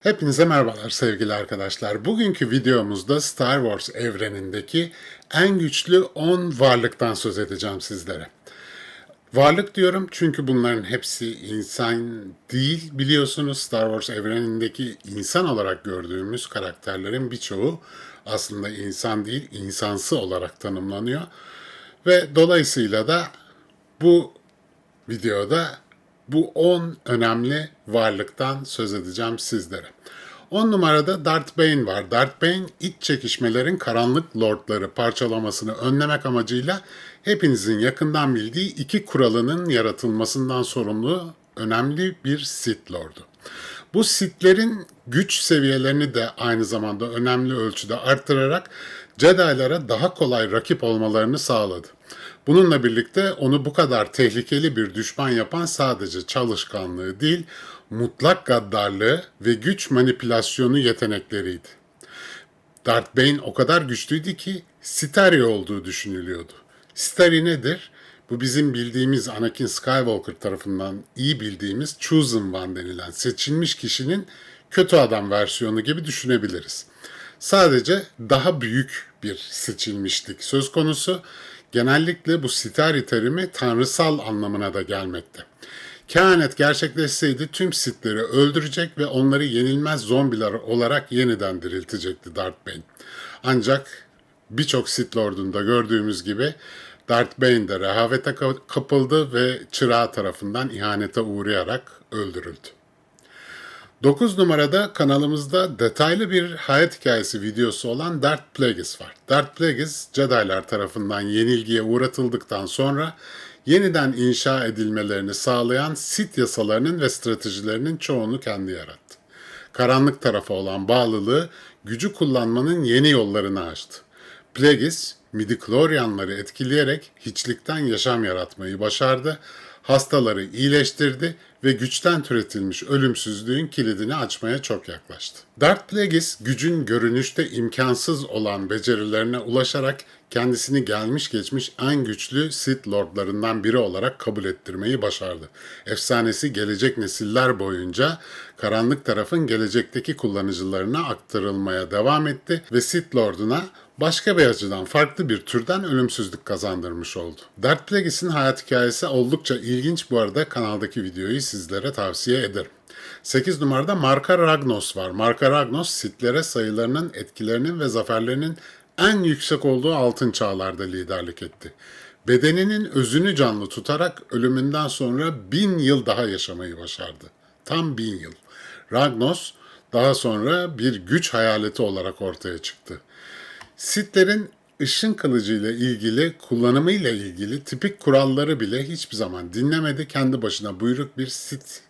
Hepinize merhabalar sevgili arkadaşlar. Bugünkü videomuzda Star Wars evrenindeki en güçlü 10 varlıktan söz edeceğim sizlere. Varlık diyorum çünkü bunların hepsi insan değil biliyorsunuz Star Wars evrenindeki insan olarak gördüğümüz karakterlerin birçoğu aslında insan değil insansı olarak tanımlanıyor. Ve dolayısıyla da bu videoda bu 10 önemli varlıktan söz edeceğim sizlere. 10 numarada Darth Bane var. Darth Bane iç çekişmelerin karanlık lordları parçalamasını önlemek amacıyla hepinizin yakından bildiği iki kuralının yaratılmasından sorumlu önemli bir Sith Lord'u. Bu Sith'lerin güç seviyelerini de aynı zamanda önemli ölçüde arttırarak Jedi'lara daha kolay rakip olmalarını sağladı. Bununla birlikte onu bu kadar tehlikeli bir düşman yapan sadece çalışkanlığı değil, mutlak gaddarlığı ve güç manipülasyonu yetenekleriydi. Darth Bane o kadar güçlüydü ki Stari olduğu düşünülüyordu. Stari nedir? Bu bizim bildiğimiz Anakin Skywalker tarafından iyi bildiğimiz Chosen One denilen seçilmiş kişinin kötü adam versiyonu gibi düşünebiliriz. Sadece daha büyük bir seçilmişlik söz konusu. Genellikle bu Sitari terimi tanrısal anlamına da gelmekte. Kehanet gerçekleşseydi tüm Sith'leri öldürecek ve onları yenilmez zombiler olarak yeniden diriltecekti Darth Bane. Ancak birçok Sith Lord'unda gördüğümüz gibi Darth Bane de rehavete kapıldı ve çırağı tarafından ihanete uğrayarak öldürüldü. 9 numarada kanalımızda detaylı bir hayat hikayesi videosu olan Darth Plagueis var. Darth Plagueis, Jedi'lar tarafından yenilgiye uğratıldıktan sonra yeniden inşa edilmelerini sağlayan Sith yasalarının ve stratejilerinin çoğunu kendi yarattı. Karanlık tarafa olan bağlılığı gücü kullanmanın yeni yollarını açtı. Plagueis, midichlorianları etkileyerek hiçlikten yaşam yaratmayı başardı, hastaları iyileştirdi ve güçten türetilmiş ölümsüzlüğün kilidini açmaya çok yaklaştı. Darth Plagueis gücün görünüşte imkansız olan becerilerine ulaşarak kendisini gelmiş geçmiş en güçlü Sith Lordlarından biri olarak kabul ettirmeyi başardı. Efsanesi gelecek nesiller boyunca karanlık tarafın gelecekteki kullanıcılarına aktarılmaya devam etti ve Sith Lord'una başka bir açıdan farklı bir türden ölümsüzlük kazandırmış oldu. Darth Plagueis'in hayat hikayesi oldukça ilginç bu arada kanaldaki videoyu sizlere tavsiye ederim. 8 numarada Marka Ragnos var. Marka Ragnos Sith'lere sayılarının, etkilerinin ve zaferlerinin en yüksek olduğu altın çağlarda liderlik etti. Bedeninin özünü canlı tutarak ölümünden sonra bin yıl daha yaşamayı başardı. Tam bin yıl. Ragnos daha sonra bir güç hayaleti olarak ortaya çıktı. Sithlerin ışın kılıcı ile ilgili kullanımı ile ilgili tipik kuralları bile hiçbir zaman dinlemedi. Kendi başına buyruk bir Sith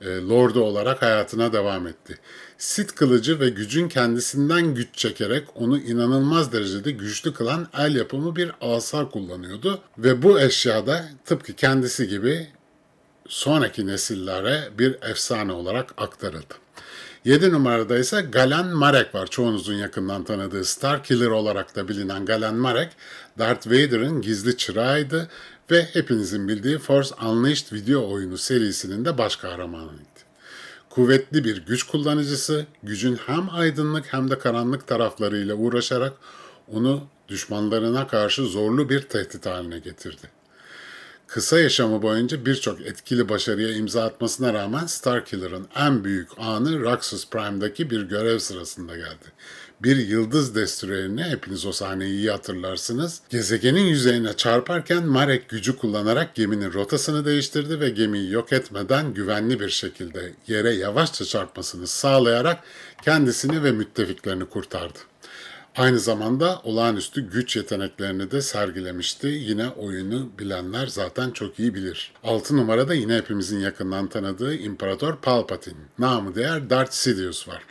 e, lordu olarak hayatına devam etti. Sith kılıcı ve gücün kendisinden güç çekerek onu inanılmaz derecede güçlü kılan el yapımı bir asa kullanıyordu ve bu eşyada tıpkı kendisi gibi sonraki nesillere bir efsane olarak aktarıldı. 7 numarada ise Galen Marek var. Çoğunuzun yakından tanıdığı Star Killer olarak da bilinen Galen Marek, Darth Vader'ın gizli çırağıydı ve hepinizin bildiği Force Unleashed video oyunu serisinin de baş kahramanıydı. Kuvvetli bir güç kullanıcısı, gücün hem aydınlık hem de karanlık taraflarıyla uğraşarak onu düşmanlarına karşı zorlu bir tehdit haline getirdi. Kısa yaşamı boyunca birçok etkili başarıya imza atmasına rağmen Starkiller'ın en büyük anı Roxas Prime'daki bir görev sırasında geldi. Bir yıldız destroyerini hepiniz o sahneyi iyi hatırlarsınız. Gezegenin yüzeyine çarparken Marek gücü kullanarak geminin rotasını değiştirdi ve gemiyi yok etmeden güvenli bir şekilde yere yavaşça çarpmasını sağlayarak kendisini ve müttefiklerini kurtardı. Aynı zamanda olağanüstü güç yeteneklerini de sergilemişti. Yine oyunu bilenler zaten çok iyi bilir. 6 numarada yine hepimizin yakından tanıdığı İmparator Palpatine. Namı değer Darth Sidious var.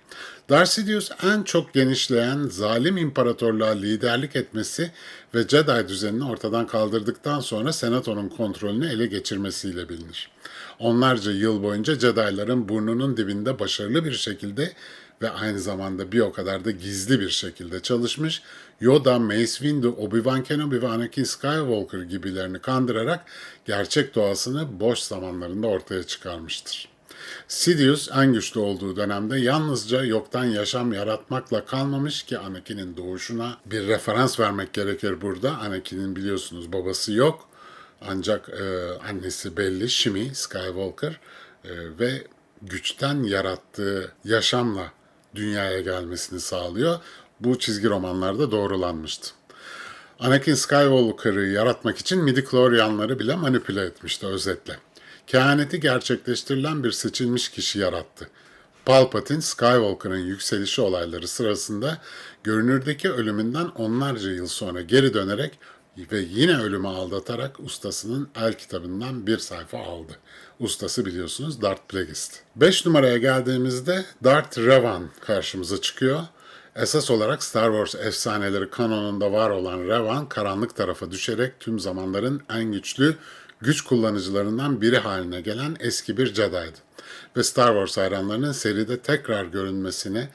Darth Sidious en çok genişleyen zalim imparatorluğa liderlik etmesi ve Jedi düzenini ortadan kaldırdıktan sonra Senato'nun kontrolünü ele geçirmesiyle bilinir. Onlarca yıl boyunca Jedi'ların burnunun dibinde başarılı bir şekilde ve aynı zamanda bir o kadar da gizli bir şekilde çalışmış. Yoda, Mace Windu, Obi-Wan Kenobi ve Anakin Skywalker gibilerini kandırarak gerçek doğasını boş zamanlarında ortaya çıkarmıştır. Sidious en güçlü olduğu dönemde yalnızca yoktan yaşam yaratmakla kalmamış ki Anakin'in doğuşuna bir referans vermek gerekir burada. Anakin'in biliyorsunuz babası yok ancak e, annesi belli Shmi Skywalker e, ve güçten yarattığı yaşamla dünyaya gelmesini sağlıyor. Bu çizgi romanlarda doğrulanmıştı. Anakin Skywalker'ı yaratmak için midichlorianları bile manipüle etmişti özetle. Kehaneti gerçekleştirilen bir seçilmiş kişi yarattı. Palpatine, Skywalker'ın yükselişi olayları sırasında görünürdeki ölümünden onlarca yıl sonra geri dönerek ve yine ölümü aldatarak ustasının el kitabından bir sayfa aldı. Ustası biliyorsunuz Darth Plagueis'ti. 5 numaraya geldiğimizde Darth Revan karşımıza çıkıyor. Esas olarak Star Wars efsaneleri kanonunda var olan Revan karanlık tarafa düşerek tüm zamanların en güçlü güç kullanıcılarından biri haline gelen eski bir Jedi'ydı. Ve Star Wars hayranlarının seride tekrar görünmesini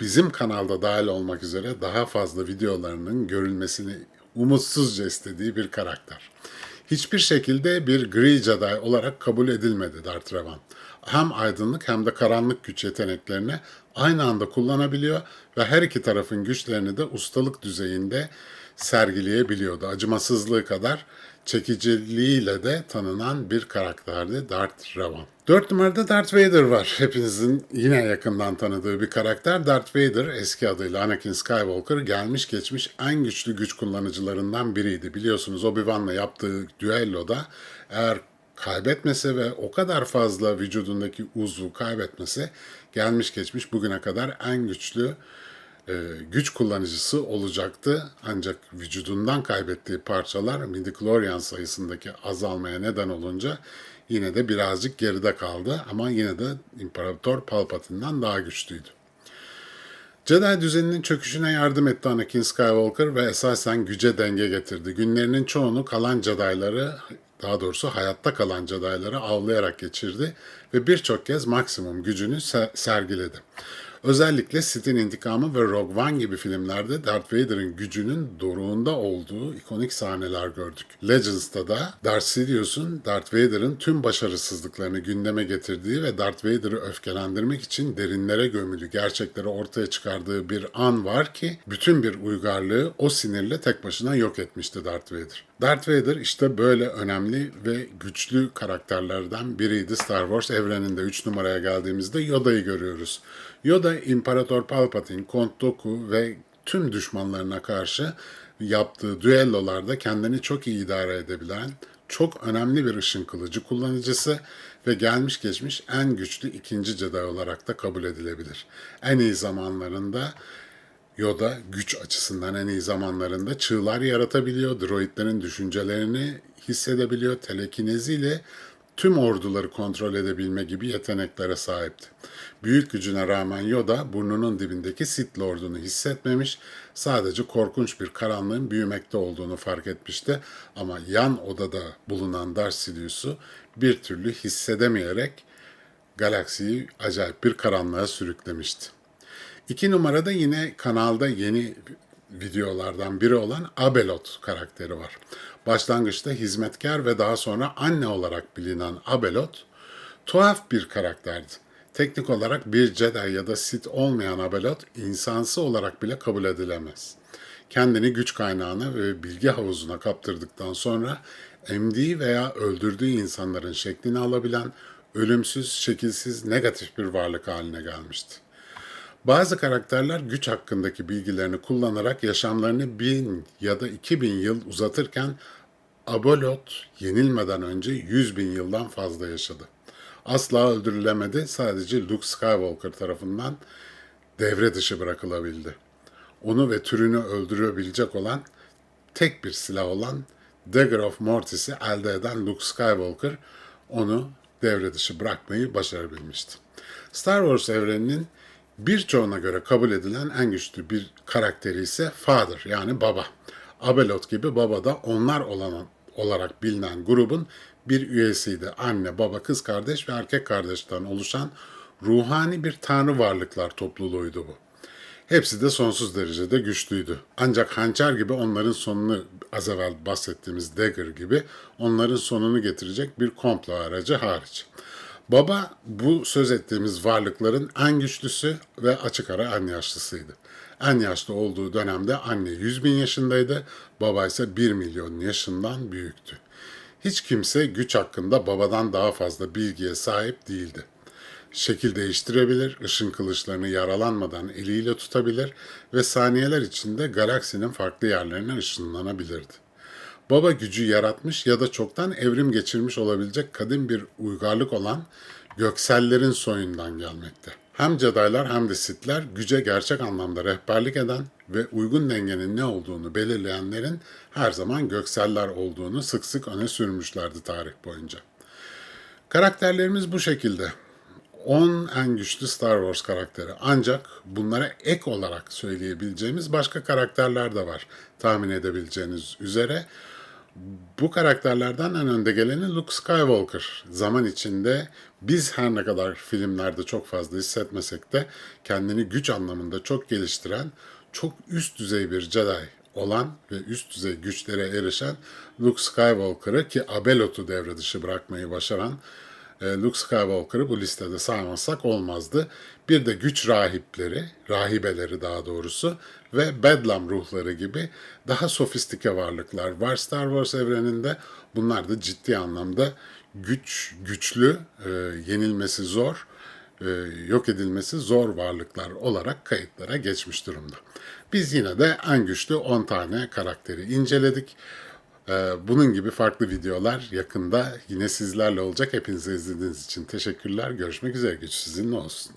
bizim kanalda dahil olmak üzere daha fazla videolarının görülmesini umutsuzca istediği bir karakter. Hiçbir şekilde bir gri Jedi olarak kabul edilmedi Darth Revan. Hem aydınlık hem de karanlık güç yeteneklerini aynı anda kullanabiliyor ve her iki tarafın güçlerini de ustalık düzeyinde sergileyebiliyordu. Acımasızlığı kadar çekiciliğiyle de tanınan bir karakterdi Darth Revan. Dört numarada Darth Vader var. Hepinizin yine yakından tanıdığı bir karakter. Darth Vader eski adıyla Anakin Skywalker gelmiş geçmiş en güçlü güç kullanıcılarından biriydi. Biliyorsunuz Obi-Wan'la yaptığı düelloda eğer kaybetmese ve o kadar fazla vücudundaki uzvu kaybetmese gelmiş geçmiş bugüne kadar en güçlü güç kullanıcısı olacaktı. Ancak vücudundan kaybettiği parçalar midichlorian sayısındaki azalmaya neden olunca yine de birazcık geride kaldı ama yine de İmparator Palpatine'den daha güçlüydü. Jedi düzeninin çöküşüne yardım etti Anakin Skywalker ve esasen güce denge getirdi. Günlerinin çoğunu kalan Jedi'ları, daha doğrusu hayatta kalan Jedi'ları avlayarak geçirdi ve birçok kez maksimum gücünü se- sergiledi. Özellikle Sith'in intikamı ve Rogue One gibi filmlerde Darth Vader'ın gücünün doruğunda olduğu ikonik sahneler gördük. Legends'ta da Darth Sidious'un Darth Vader'ın tüm başarısızlıklarını gündeme getirdiği ve Darth Vader'ı öfkelendirmek için derinlere gömülü gerçekleri ortaya çıkardığı bir an var ki bütün bir uygarlığı o sinirle tek başına yok etmişti Darth Vader. Darth Vader işte böyle önemli ve güçlü karakterlerden biriydi Star Wars evreninde. 3 numaraya geldiğimizde Yoda'yı görüyoruz. Yoda İmparator Palpatine, Kont Dooku ve tüm düşmanlarına karşı yaptığı düellolarda kendini çok iyi idare edebilen, çok önemli bir ışın kılıcı kullanıcısı ve gelmiş geçmiş en güçlü ikinci Jedi olarak da kabul edilebilir. En iyi zamanlarında Yoda güç açısından en iyi zamanlarında çığlar yaratabiliyor, droidlerin düşüncelerini hissedebiliyor, telekineziyle tüm orduları kontrol edebilme gibi yeteneklere sahipti. Büyük gücüne rağmen Yoda burnunun dibindeki Sith Lord'unu hissetmemiş, sadece korkunç bir karanlığın büyümekte olduğunu fark etmişti ama yan odada bulunan Darth Sidious'u bir türlü hissedemeyerek galaksiyi acayip bir karanlığa sürüklemişti. İki numarada yine kanalda yeni videolardan biri olan Abelot karakteri var. Başlangıçta hizmetkar ve daha sonra anne olarak bilinen Abelot tuhaf bir karakterdi. Teknik olarak bir Jedi ya da Sith olmayan Abelot insansı olarak bile kabul edilemez. Kendini güç kaynağına ve bilgi havuzuna kaptırdıktan sonra emdiği veya öldürdüğü insanların şeklini alabilen ölümsüz, şekilsiz, negatif bir varlık haline gelmişti. Bazı karakterler güç hakkındaki bilgilerini kullanarak yaşamlarını bin ya da iki bin yıl uzatırken Abolot yenilmeden önce 100 bin yıldan fazla yaşadı. Asla öldürülemedi, sadece Luke Skywalker tarafından devre dışı bırakılabildi. Onu ve türünü öldürebilecek olan tek bir silah olan Dagger of Mortis'i elde eden Luke Skywalker onu devre dışı bırakmayı başarabilmişti. Star Wars evreninin birçoğuna göre kabul edilen en güçlü bir karakteri ise Father yani baba. Abelot gibi baba da onlar olan olarak bilinen grubun bir üyesiydi. Anne, baba, kız kardeş ve erkek kardeşten oluşan ruhani bir tanrı varlıklar topluluğuydu bu. Hepsi de sonsuz derecede güçlüydü. Ancak hançer gibi onların sonunu az evvel bahsettiğimiz Dagger gibi onların sonunu getirecek bir komplo aracı hariç. Baba bu söz ettiğimiz varlıkların en güçlüsü ve açık ara en yaşlısıydı. En yaşlı olduğu dönemde anne 100 bin yaşındaydı, baba ise 1 milyon yaşından büyüktü. Hiç kimse güç hakkında babadan daha fazla bilgiye sahip değildi. Şekil değiştirebilir, ışın kılıçlarını yaralanmadan eliyle tutabilir ve saniyeler içinde galaksinin farklı yerlerine ışınlanabilirdi. Baba gücü yaratmış ya da çoktan evrim geçirmiş olabilecek kadim bir uygarlık olan göksellerin soyundan gelmekte. Hem Jedi'lar hem de Sith'ler güce gerçek anlamda rehberlik eden ve uygun dengenin ne olduğunu belirleyenlerin her zaman gökseller olduğunu sık sık öne sürmüşlerdi tarih boyunca. Karakterlerimiz bu şekilde. 10 en güçlü Star Wars karakteri. Ancak bunlara ek olarak söyleyebileceğimiz başka karakterler de var. Tahmin edebileceğiniz üzere. Bu karakterlerden en önde geleni Luke Skywalker. Zaman içinde biz her ne kadar filmlerde çok fazla hissetmesek de kendini güç anlamında çok geliştiren, çok üst düzey bir Jedi olan ve üst düzey güçlere erişen Luke Skywalker'ı ki Abelot'u devre dışı bırakmayı başaran Luke Skywalker'ı bu listede saymazsak olmazdı. Bir de güç rahipleri, rahibeleri daha doğrusu ve Bedlam ruhları gibi daha sofistike varlıklar var Star Wars evreninde. Bunlar da ciddi anlamda güç, güçlü, e, yenilmesi zor, e, yok edilmesi zor varlıklar olarak kayıtlara geçmiş durumda. Biz yine de en güçlü 10 tane karakteri inceledik. Ee, Bunun gibi farklı videolar yakında yine sizlerle olacak. Hepinize izlediğiniz için teşekkürler. Görüşmek üzere. Güç sizinle olsun.